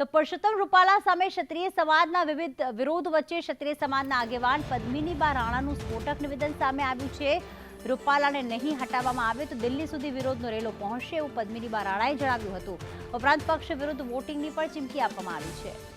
તો પરષોત્તમ રૂપાલા સામે ક્ષત્રિય સમાજના વિવિધ વિરોધ વચ્ચે ક્ષત્રિય સમાજના આગેવાન પદ્મિનીબા રાણાનું સ્ફોટક નિવેદન સામે આવ્યું છે. રૂપાલાને નહીં હટાવવામાં આવે તો દિલ્હી સુધી વિરોધનો રેલો પહોંચશે એવું પદ્મિનીબા રાણાએ જણાવ્યું હતું. ઉપરાંત પક્ષ વિરુદ્ધ વોટિંગની પણ ચીમકી આપવામાં આવી છે.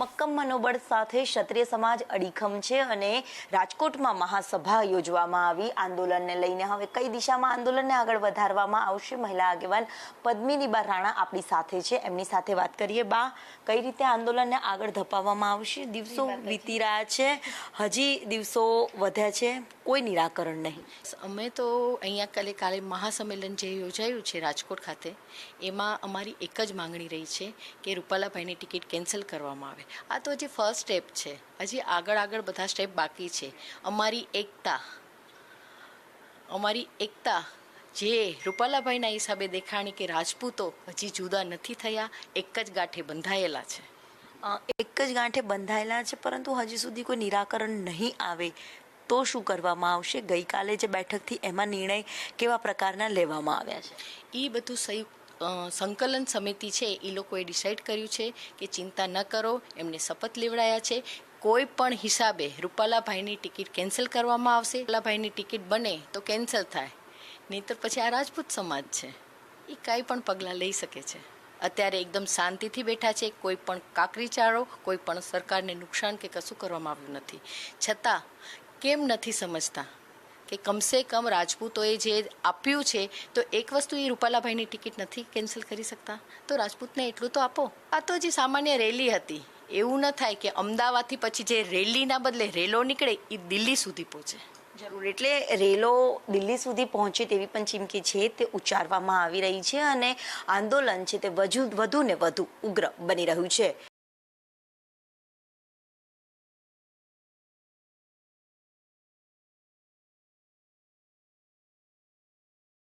મક્કમ મનોબળ સાથે ક્ષત્રિય સમાજ અડીખમ છે અને રાજકોટમાં મહાસભા યોજવામાં આવી. આંદોલનને લઈને હવે કઈ દિશામાં આંદોલનને આગળ વધારવામાં આવશે? મહિલા આગેવાન પદ્મિની બા રાણા આપણી સાથે છે. એમની સાથે વાત કરીએ. બા કઈ રીતે આંદોલનને આગળ ધપાવવામાં આવશે? દિવસો વીતી રહ્યા છે. હજી દિવસો વધ્યા છે. કોઈ નિરાકરણ નહીં. અમે તો અહીંયા કાલે કાલે મહાસંમેલન જે યોજાયું છે રાજકોટ ખાતે એમાં અમારી એક જ માંગણી રહી છે કે રૂપાલાભાઈની ટિકિટ કેન્સલ કરવામાં આવે. આ તો હજી ફર્સ્ટ સ્ટેપ છે. હજી આગળ આગળ બધા સ્ટેપ બાકી છે. અમારી એકતા અમારી એકતા જે રૂપાલાભાઈના હિસાબે દેખાણી કે રાજપૂતો હજી જુદા નથી થયા એક જ ગાંઠે બંધાયેલા છે. એક જ ગાંઠે બંધાયેલા છે પરંતુ હજી સુધી કોઈ નિરાકરણ નહીં આવે. તો શું કરવામાં આવશે? ગઈકાલે જે બેઠકથી એમાં નિર્ણય કેવા પ્રકારના લેવામાં આવ્યા છે? એ બધું સંયુક્ત સંકલન સમિતિ છે એ લોકોએ ડિસાઇડ કર્યું છે કે ચિંતા ન કરો, એમને શપથ લેવડાયા છે. કોઈ પણ હિસાબે રૂપાલાભાઈની ટિકિટ કેન્સલ કરવામાં આવશે. રૂપાલાભાઈની ટિકિટ બને તો કેન્સલ થાય. નહીંતર પછી આ રાજપૂત સમાજ છે. એ કાંઈ પણ પગલાં લઈ શકે છે. અત્યારે એકદમ શાંતિથી બેઠા છે. કોઈ પણ કાકરી ચાળો કોઈ પણ સરકારને નુકસાન કે કશું કરવામાં આવ્યું નથી. છતાં કેમ નથી સમજતા? કે કમસે કમ રાજપૂતોએ જે આપ્યું છે, તો એક વસ્તુ એ રૂપાલાભાઈની ટિકિટ નથી કેન્સલ કરી શકતા? તો રાજપૂતને એટલું તો આપો. આ તો જે સામાન્ય રેલી હતી, એવું ન થાય કે અમદાવાદથી પછી જે રેલીના બદલે રેલો નીકળે એ દિલ્હી સુધી પહોંચે. જરૂર, એટલે રેલો દિલ્હી સુધી પહોંચે તેવી પણ ચીમકી છે, તે ઉચ્ચારવામાં આવી રહી છે અને આંદોલન છે તે વધુ વધુ ને વધુ ઉગ્ર બની રહ્યું છે.